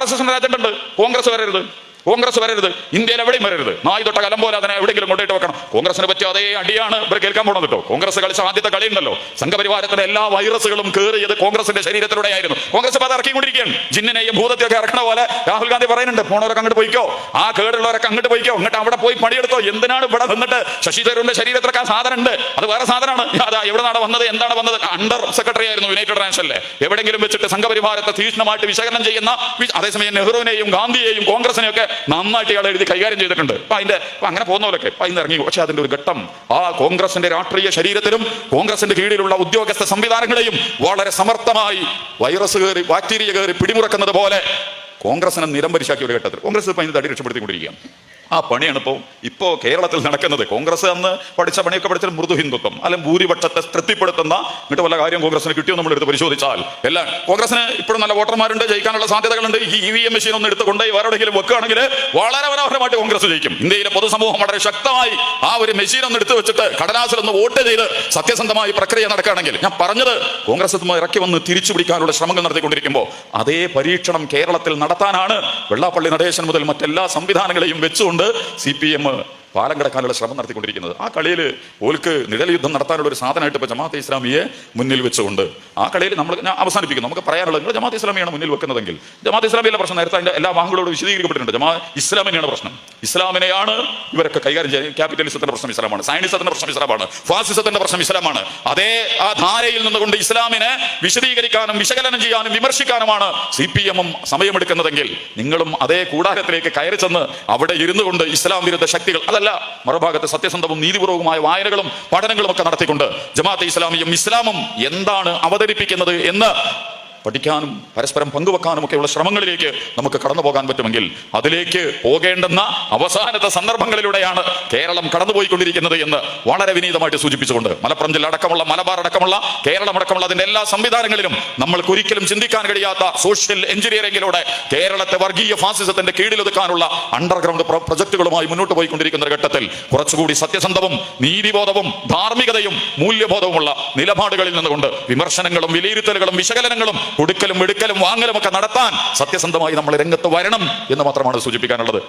R S എസിന്റെ agenda ഉണ്ട് കോൺഗ്രസ് വരരുത്. കോൺഗ്രസ് വരരുത് ഇന്ത്യയിൽ എവിടെയും വരരുത്. നായി തൊട്ട കലം പോലെ അതിനെ എവിടെയെങ്കിലും കൊണ്ടിട്ട് വെക്കണം. കോൺഗ്രസിനെ പറ്റി അതേ അടിയാണ് ഇവർ കേൾക്കാൻ പോണത് കേട്ടോ. കോൺഗ്രസ് കളിച്ച ആദ്യത്തെ കളി ഉണ്ടല്ലോ. സംഘപരിവാരത്തിന്റെ എല്ലാ വൈറസുകളും കയറിയത് കോൺഗ്രസിന്റെ ശരീരത്തിലൂടെ ആയിരുന്നു. കോൺഗ്രസ് അത് ഇറക്കിക്കൊണ്ടിരിക്കുകയാണ്. ജിന്നിനെയും ഭൂതത്തെയൊക്കെ ഇറക്കണ പോലെ രാഹുൽ ഗാന്ധി പറയുന്നുണ്ട് പോണവരൊക്കെ അങ്ങോട്ട് പോയിക്കോ. ആ കേടുള്ളവരൊക്കെ അങ്ങോട്ട് പോയിക്കോ. എന്നിട്ട് അവിടെ പോയി പണിയെടുത്തോ. എന്തിനാണ് ഇവിടെ നിന്നിട്ട് ശശി തരൂരിന്റെ ശരീരത്തിലൊക്കെ സാധനം ഉണ്ട്? അത് വേറെ സാധനമാണ്. അതാ എവിടെ നിന്നാണ് വന്നത്? എന്താണ് വന്നത്? അണ്ടർ സെക്രട്ടറി ആയിരുന്നു യുണൈറ്റഡ് നാഷനിലെ എവിടെങ്കിലും വെച്ചിട്ട് സംഘപരിവാരത്തെ തീക്ഷ്ണമായിട്ട് വിശകലനം ചെയ്യുന്ന അതേസമയം നെഹ്റുവിനെയും ഗാന്ധിയെയും കോൺഗ്രസിനെയും ഒക്കെ നന്നായിട്ട് ഇയാൾ എഴുതി കൈകാര്യം ചെയ്തിട്ടുണ്ട്. അപ്പൊ അതിന്റെ അങ്ങനെ പോകുന്നവരൊക്കെ അതിന് ഇറങ്ങി പക്ഷെ അതിന്റെ ഒരു ഘട്ടം ആ കോൺഗ്രസിന്റെ രാഷ്ട്രീയ ശരീരത്തിലും കോൺഗ്രസിന്റെ കീഴിലുള്ള ഉദ്യോഗസ്ഥ സംവിധാനങ്ങളെയും വളരെ സമർത്ഥമായി വൈറസ് കയറി ബാക്ടീരിയ കയറി പിടിമുറക്കുന്നത് പോലെ കോൺഗ്രസിനെ നിലംപരിശാക്കിയ ഒരു ഘട്ടത്തിൽ. കോൺഗ്രസ് ഇപ്പൊ അതിന് തടി രക്ഷപ്പെടുത്തിക്കൊണ്ടിരിക്കുകയാണ്. ആ പണിയാണ് ഇപ്പോൾ ഇപ്പോൾ കേരളത്തിൽ നടക്കുന്നത്. കോൺഗ്രസ് അന്ന് പഠിച്ച പണിയൊക്കെ പഠിച്ചത് മൃദു ഹിന്ദുത്വം അല്ലെങ്കിൽ ഭൂരിപക്ഷത്തെ തൃപ്തിപ്പെടുത്തുന്ന എന്നിട്ട് വല്ല കാര്യം കോൺഗ്രസിന് കിട്ടിയോ നമ്മൾ എടുത്ത് പരിശോധിച്ചാൽ. എല്ലാം. കോൺഗ്രസിന് ഇപ്പോഴും നല്ല വോട്ടർമാരുണ്ട് ജയിക്കാനുള്ള സാധ്യതകളുണ്ട്. ഈ ഇ വി എം മെഷീൻ ഒന്ന് എടുത്ത് കൊണ്ടുപോയി വേറെ എവിടെയെങ്കിലും വെക്കുകയാണെങ്കിൽ വളരെ മനോഹരമായിട്ട് കോൺഗ്രസ് ജയിക്കും. ഇന്ത്യയിലെ പൊതുസമൂഹം വളരെ ശക്തമായി ആ ഒരു മെഷീൻ ഒന്ന് എടുത്തു വെച്ചിട്ട് കടലാസിൽ ഒന്ന് വോട്ട് ചെയ്ത് സത്യസന്ധമായി പ്രക്രിയ നടക്കുകയാണെങ്കിൽ ഞാൻ പറഞ്ഞത് കോൺഗ്രസ് ഇറക്കി വന്ന് തിരിച്ചു പിടിക്കാനുള്ള ശ്രമങ്ങൾ നടത്തിക്കൊണ്ടിരിക്കുമ്പോൾ അതേ പരീക്ഷണം കേരളത്തിൽ നടത്താനാണ് വെള്ളാപ്പള്ളി നടേശൻ മുതൽ മറ്റെല്ലാ സംവിധാനങ്ങളെയും വെച്ചുകൊണ്ട് സി പി എം പാലം കിടക്കാനുള്ള ശ്രമം നടത്തിക്കൊണ്ടിരിക്കുന്നത്. ആ കളിയിൽ ഓൽക്ക് നിഴൽ യുദ്ധം നടത്താനുള്ള ഒരു സാധനമായിട്ട് ഇപ്പോൾ ജമാഅത്തെ ഇസ്ലാമിയെ മുന്നിൽ വെച്ചുകൊണ്ട് ആ കളിയിൽ നമ്മൾ ഞാൻ അവസാനിപ്പിക്കുന്നു. നമുക്ക് പറയാനുള്ളത് നിങ്ങൾ ജമാഅത്തെ ഇസ്ലാമിയാണ് മുന്നിൽ വെക്കുന്നതെങ്കിൽ. ജമാഅത്തെ ഇസ്ലാമിയിലെ പ്രശ്നം. നേരത്തെ അതിന്റെ എല്ലാ വാഹനങ്ങളോട് വിശദീകരിക്കപ്പെട്ടിട്ടുണ്ട്. ജമാ ഇസ്ലാമിനെയാണ് പ്രശ്നം. ഇസ്ലാമിനെയാണ് ഇവരൊക്കെ കൈകാര്യം ചെയ്യുന്നത്. ക്യാപിറ്റലിസത്തിന്റെ പ്രശ്നം ഇസ്ലാമാണ്. സയനിസത്തിന്റെ പ്രശ്നം ഇസ്ലാമാണ്. ഫാസിസത്തിന്റെ പ്രശ്നം ഇസ്ലാമാണ്. അതേ ആ ധാരയിൽ നിന്നുകൊണ്ട് ഇസ്ലാമിനെ വിശദീകരിക്കാനും വിശകലനം ചെയ്യാനും വിമർശിക്കാനുമാണ് സി പി എമ്മും സമയമെടുക്കുന്നതെങ്കിൽ നിങ്ങളും അതേ കൂടാരത്തിലേക്ക് കയറി ചെന്ന് അവിടെ ഇരുന്നുകൊണ്ട് ഇസ്ലാം വിരുദ്ധ ശക്തികൾ അതല്ല മറുഭാഗത്ത് സത്യസന്ധവും നീതിപൂർവകമായ വായനകളും പഠനങ്ങളും ഒക്കെ നടത്തിക്കൊണ്ട് ജമാഅത്തെ ഇസ്ലാമിയും ഇസ്ലാമും എന്താണ് അവതരിപ്പിക്കുന്നത് എന്ന് പഠിക്കാനും പരസ്പരം പങ്കുവെക്കാനും ഒക്കെയുള്ള ശ്രമങ്ങളിലേക്ക് നമുക്ക് കടന്നു പോകാൻ പറ്റുമെങ്കിൽ അതിലേക്ക് പോകേണ്ടുന്ന അവസാനത്തെ സന്ദർഭങ്ങളിലൂടെയാണ് കേരളം കടന്നുപോയിക്കൊണ്ടിരിക്കുന്നത് എന്ന് വളരെ വിനീതമായിട്ട് സൂചിപ്പിച്ചുകൊണ്ട് മലപ്പുറം ജില്ല അടക്കമുള്ള മലബാർ അടക്കമുള്ള കേരളം അടക്കമുള്ള അതിന്റെ എല്ലാ സംവിധാനങ്ങളിലും നമ്മൾക്ക് ഒരിക്കലും ചിന്തിക്കാൻ കഴിയാത്ത സോഷ്യൽ എഞ്ചിനീയറിംഗിലൂടെ കേരളത്തെ വർഗീയ ഫാസിസത്തിന്റെ കീഴിലൊതുക്കാനുള്ള അണ്ടർഗ്രൗണ്ട് പ്ര- പ്രൊജക്ടുകളുമായി മുന്നോട്ട് പോയിക്കൊണ്ടിരിക്കുന്ന ഒരു ഘട്ടത്തിൽ കുറച്ചുകൂടി സത്യസന്ധവും നീതിബോധവും ധാർമ്മികതയും മൂല്യബോധവുമുള്ള നിലപാടുകളിൽ നിന്നുകൊണ്ട് വിമർശനങ്ങളും വിലയിരുത്തലുകളും വിശകലനങ്ങളും കൊടുക്കലും എടുക്കലും വാങ്ങലും ഒക്കെ നടത്താൻ സത്യസന്ധമായി നമ്മൾ രംഗത്ത് വരണം എന്ന് മാത്രമാണ് സൂചിപ്പിക്കാനുള്ളത്.